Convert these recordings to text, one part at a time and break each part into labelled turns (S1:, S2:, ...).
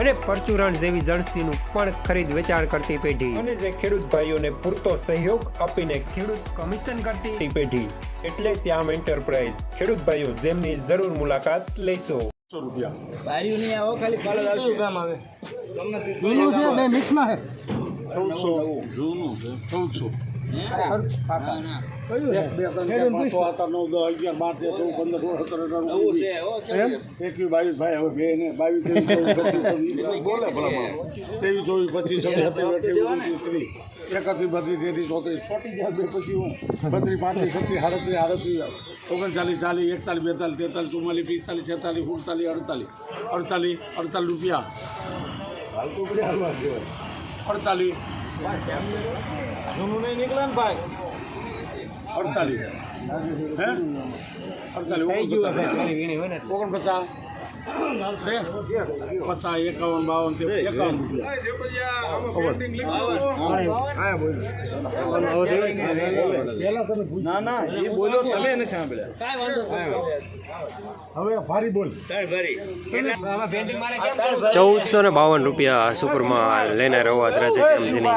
S1: અને પરચુરણ જેવી જણસીનું પણ ખરીદ વેચાણ કરતી પેઢી. અને જે ખેડૂત ભાઈઓને પૂરતો સહયોગ આપીને ખેડૂત કમિશન કરતી પેઢી. એટલે શ્યામ એન્ટરપ્રાઇઝ. ખેડૂત ભાઈઓ જેમની જરૂર મુલાકાત લેશો.
S2: સો રૂપિયા.
S3: બારીઓ નહીં આવો ખાલી કાલે આવશું કામ આવે?
S2: જૂનું છે બે મિક્સમાં છે? ચૌદસો. જૂનું છે. ચૌદસો. ત્રેવીસ ચોવીસ પચીસ એકત્રીસ બત્રીસ તેત્રીસ ચોત્રીસ ચોટી જાય બે પછી હું બત્રીસ પાંત્રીસ છત્રીસ આડત્રીસ આડત્રીસ ઓગણચાલીસ ચાલીસ એકતાલીસ બેતાલીસ તેતાલીસ ચુમ્માલીસ પિસ્તાલીસ છેતાલીસ સુડતાલીસ અડતાલીસ અડતાલીસ અડતાલીસ રૂપિયા. અડતાલીસ
S3: જૂનું નહીં નીકળે ને ભાઈ?
S2: અડતાલીસ. હે? અડતાલીસ ઓગણપચાસ? પચાસ એકાવન બાવન
S3: ના ના એ બોલ્યો તમે નથી સાંભળ્યા
S1: ચૌદસો ને બાવન રૂપિયા સુપરમાં લઈને રવા રાધેશ્યામજીની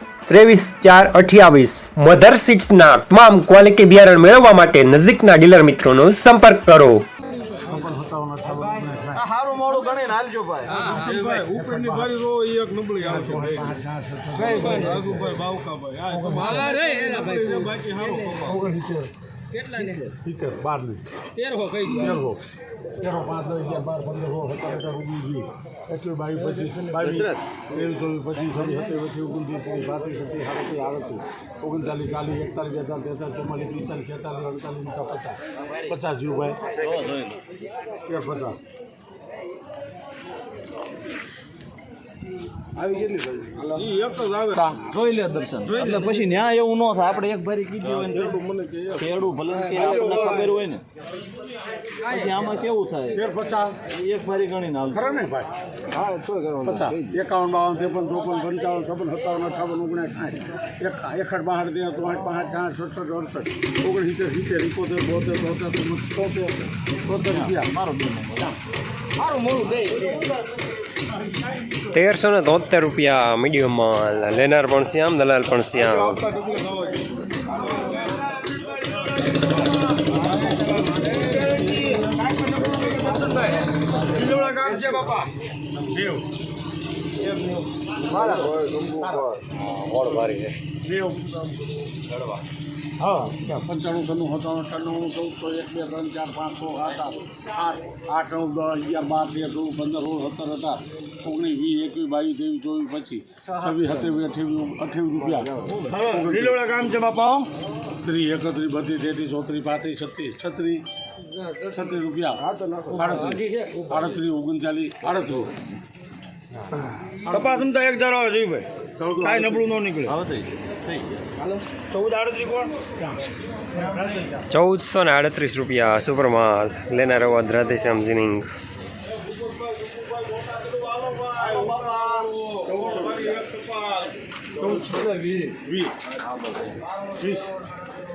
S1: ત્રેવીસ ચાર અઠ્યાવીસ. મધર સીડ્સના તમામ ક્વોલિટી બિયારણ મેળવવા માટે નજીકના ડીલર મિત્રોનો સંપર્ક કરો.
S3: સારું મોડું ગણીને હાલજો ભાઈ.
S2: ઉપરની ફારી રો એક નબળી આવશે રાજુભાઈ બાવકાભાઈ આ તો બાકી હારો સિત્તેર બારની તેરહો તેરહો પાંચ દસ હજાર બાર પંદર સો સત્તર હજાર ઓગણીસ જોઈએ એકવીસ બાવીસ પચીસ બાવીસ ત્રેવીસ ચોવીસ પચીસ છવ્વીસ સત્યાવીસ અઠ્યાવીસ ઓગણત્રીસ ત્રીસ પાંત્રીસ છત્રીસ સાડત્રીસ આડત્રીસ. ઓગણચાલીસ ચાલીસ એકતાલીસ બેતાલીસ તેતાલીસ ચુમ્માલીસ પિસ્તાલીસ છેતાલીસ અડતાલીસ પચાસ. પચાસ જીવભાઈ તેર પચાસ
S3: જોઈ લે દર્શન. એટલે પછી ન્યા એવું ન થાય. આપણે એક ભારી કીધી હોય ને ખેડું ભલે કે આપણને ખબર હોય ને. પછી આમાં કેવું થાય?
S2: તેર પચાસ.
S3: એક ભારી ગણીને હાલ.
S2: ખરા ને ભાઈ?
S3: હા શું કરવાનું.
S2: પચાસ. એકાવન બાવન ત્રેપન ચોપન પંચાવન છપ્પન સત્તાવન અઠાવન ઓગણીસ સાઠ એક એકસઠ બાસઠ તેર ચોસઠ પાંસઠ છાસઠ સડસઠ અડસઠ. ઓગણીસ સિત્તેર ઇકોતેર બોતેર તોતેર તોતેર તોતેર રૂપિયા.
S3: મારો બેન મારું મોડું દે.
S1: તેરસો ને તોતેર રૂપિયા મીડિયમમાં લેનાર પણ શ્યામ દલાલ પણ શ્યામ
S2: હા. પંચાણું ત્રણું સત્તાણું અઠાણું ચૌદસો એક બે ત્રણ ચાર પાંચ છ હતા આઠ આઠ નવ દસ અગિયાર બાર તેર ચૌદ પંદર સોળ સત્તર હતા ઓગણીસ વીસ એકવીસ બાવીસ ત્રેવીસ ચોવીસ પચીસ છવ્વીસ સત્યાવીસ અઠ્યાવીસ અઠ્યાવીસ રૂપિયા. લીલોડા ગામ છે બાપા ત્રીસ એકત્રીસ બત્રીસ તેત્રીસ ચોત્રીસ પાંત્રીસ છત્રીસ છત્રીસ છત્રીસ રૂપિયા. આડત્રીસ આડત્રીસ ઓગણચાલીસ આડત્રીસ.
S3: કપાસ તો એક હજાર આવે ભાઈ. કાંઈ નબળું ન નીકળે. હવે થઈ ચૌદ આડત્રીસ કોણ
S1: ચૌદસો ને આડત્રીસ રૂપિયા સુપરમાલ. લેનાર અવાજ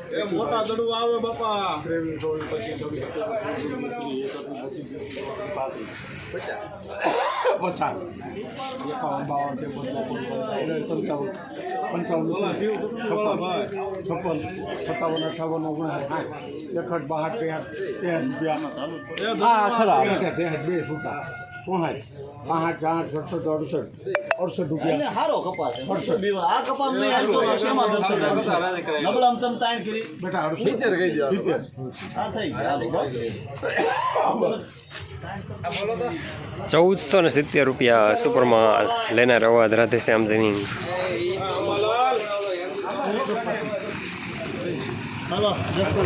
S1: રાધેશ્યામજીની
S2: મોટા દડું આવે બાપા. ત્રેવીસ ચોવીસ પચીસ. એકાવન બાવન પંચાવન પંચાવન છપ્પન સત્તાવન અઠાવન ઓગણસાઠ સાઠ એકઠ બહાઠ ત્રેસઠ ત્રેસઠ રૂપિયા હા ખરા બે છૂટા પાંચ આઠ સડસઠ અડસઠ અડસઠ રૂપિયા
S3: હારો કપાસ છે. શું બીવા? આ કપાસ નહીં હાલતો તો શેમાં દર્શન કરવું? તમ તાણ કરી.
S2: બેટા અડસઠ સિત્તેર કહી દો સિત્તેર
S3: થઈ ગયા.
S1: ચૌદસો ને સિત્તેર રૂપિયા સુપરમાં લેનાર અવાજ રાધેશ્યામ જૈનિંગ
S2: હાલો જસો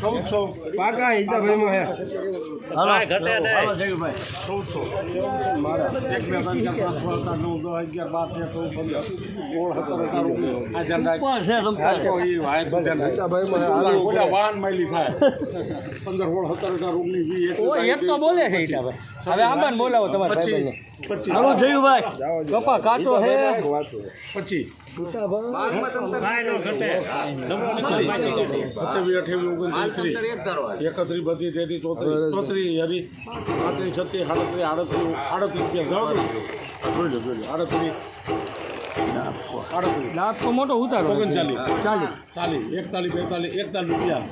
S2: ચૌદસો.
S4: પાકા હિતાભાઈમાં હે.
S3: હાલો, હાલો, જયુભાઈ.
S2: ચૌદસો એક બે ત્રણ ચાર પાંચ છ સાત આઠ નવ દસ અગિયાર બાર તેર ચૌદ પંદર સોળ સત્તર અઢાર ઓગણીસ આ ધ્યાન રાખ.
S3: કોણ છે તમ તારે?
S2: તો ઈ વાય ધ્યાન રાખ.
S4: હિતાભાઈમાં હે છે હિતાભાઈ હવે આંબાને બોલાવો તમારે
S2: પચીસ. પચીસ.
S3: જયુભાઈ.
S4: કપા કાચો હે.
S2: પચીસ. તેત્રીસ ચોત્રીસ ચોત્રીસ હરી પાંત્રીસ છત્રીસ સાડત્રીસ આડત્રીસ આડત્રીસ રૂપિયા જોઈ લો જોઈ લો આડત્રીસ
S4: મોટો ઉતારો
S2: ઓગણચાલીસ
S4: ચાલીસ
S2: ચાલીસ એકતાલીસ બેતાલીસ એકતાલીસ રૂપિયા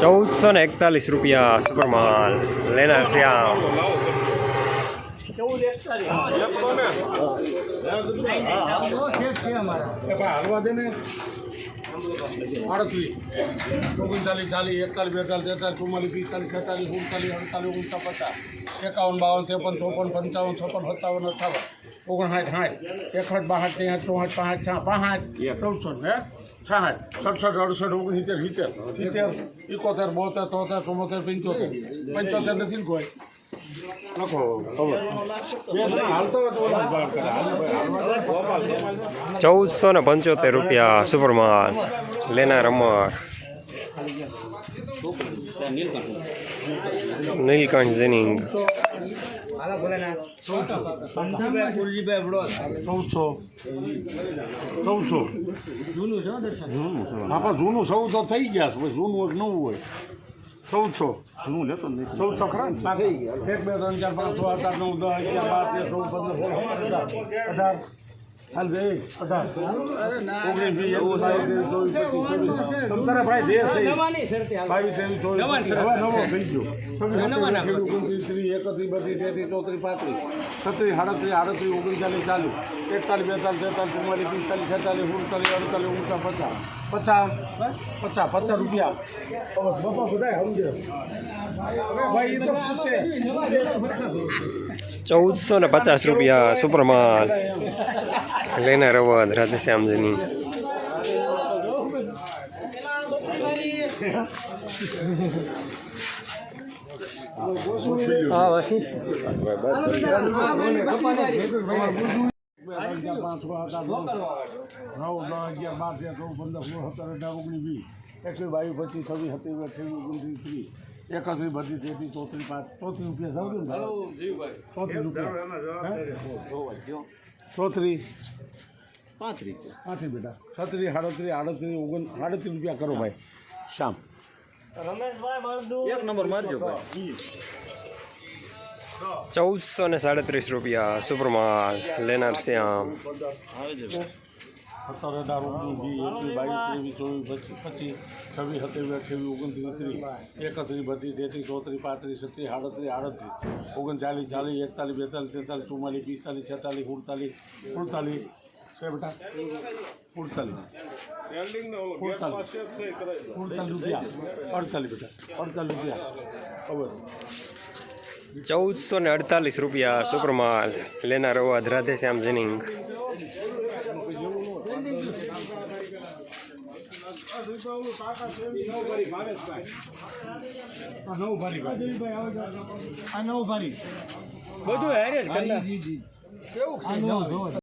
S1: ચૌદસો ને એકતાલીસ રૂપિયા સુપરમાલ લેનાર શ્યામ.
S2: આડત્રીસ ઓગણચાલીસ ચાલીસ એકતાલીસ બેતાલીસ તેતાલીસ ચુમ્માલીસ પિસ્તાલીસ છેતાલીસ ઉડતાલીસ અડતાલીસ ઓગણસાઠ પચાસ એકાવન બાવન ત્રેપન ચોપન પંચાવન છપ્પન સત્તાવન અઠાવન ઓગણસાઠ સાઠ એકસઠ બાસઠ ત્રેસઠ ચોસઠ પાંસઠ છા પાંસઠ ચૌદસો ને સાઠ સડસઠ અડસઠ ઓગણસિત્તેર સિત્તેર સિત્તેર એકોતેર બોતેર તોતેર ચુમ્મોતેર પંચોતેર પંચોતેર નથી કોઈ
S1: ચૌદસો ને પંચોતેર રૂપિયા સુપરમાન લેનાર અમર. નીલકંઠ જૈનિંગ
S2: જૂનું ચૌદસો આપણા જૂનું સૌ તો થઈ ગયા જૂનું નવું હોય. ચૌદસો. જૂનું લેતો નહીં ચૌદસો ખરા એક બે ત્રણ ચાર પાંચ છ સાત નવ દસ અગિયાર બાર તેર ચૌદ પંદર સોળ અઢાર હાલ બે અઢાર ઓગણીસ વીસ એકવીસ બાવીસ ત્રેવીસ ચોવીસ પચીસ છવ્વીસ તમ તારા ભાઈ દેશ થઈ બાવીસ ત્રેવીસ ચોવીસ પચીસ હવે નવો થઈ ગયો છવ્વીસ સત્તાવીસ અઠ્યાવીસ ઓગણત્રીસ ત્રીસ એકત્રીસ બત્રીસ તેત્રીસ ચોત્રીસ પાંત્રીસ છત્રીસ સાડત્રીસ આડત્રીસ ઓગણચાલીસ ચાલીસ એકતાલીસ બેતાલીસ તેતાલીસ ચુમ્માલીસ પિસ્તાલીસ છેતાલીસ ઉડતાલીસ અડતાલીસ ઓગણચાલીસ પચાસ પચાસ પચાસ પચાસ રૂપિયા હવે બાપા બધા સમજે ભાઈ એ તો પૂછે
S1: ચૌદસો ને પચાસ રૂપિયા સુપરમાલ લેનાર અવાજ રાધેશ્યામ શ્યામજની
S4: હા વસી
S2: એકવીસ બાવીસ પચીસ છવ્વીસ સત્યાવીસ અઠ્યાવીસ ઓગણત્રીસ ત્રીસ એકત્રીસ બત્રીસ તેત્રીસ ચોત્રીસ પાંચ ચોત્રીસ રૂપિયા જાવ ને ચોત્રીસ રૂપિયા હે? ચોત્રીસ
S3: પાંત્રીસ.
S2: પાંત્રીસ બેટા છત્રીસ સાડત્રીસ આડત્રીસ ઓગણ સાડત્રીસ રૂપિયા કરો ભાઈ. શામ.
S3: એક નંબર મારજો ભાઈ.
S1: ચૌદસો ને સાડત્રીસ રૂપિયા સુપરમાલ લેનાર શ્યામ.
S2: સત્તર અઢાર ઓગણીસ એકવીસ બાવીસ ત્રેવીસ ચોવીસ પચીસ પચીસ છવ્વીસ સત્યાવીસ અઠ્યાવીસ ઓગણત્રીસ ત્રીસ એકત્રીસ બત્રીસ તેત્રીસ ચોત્રીસ પાંત્રીસ છત્રીસ સાડત્રીસ આડત્રીસ ઓગણચાલીસ ચાલીસ એકતાલીસ બેતાલીસ તેતાલીસ ચુમ્માલીસ પિસ્તાલીસ છેતાલીસ ઉડતાલીસ ઉડતાલીસ કે બેટા ઉડતાલીસ ઉડતાલીસ ઉડતાલીસ રૂપિયા અડતાલીસ બેટા અડતાલીસ રૂપિયા ખબર
S1: ચૌદસો ને અડતાલીસ રૂપિયા સુપરમાલ લેનાર અવાજ રાધેશ્યામ જૈનિંગ
S2: આ નવ ભારી ભાઈ આ નવ ભારી
S4: બધું હેરે જ. કરતા કેવું છે?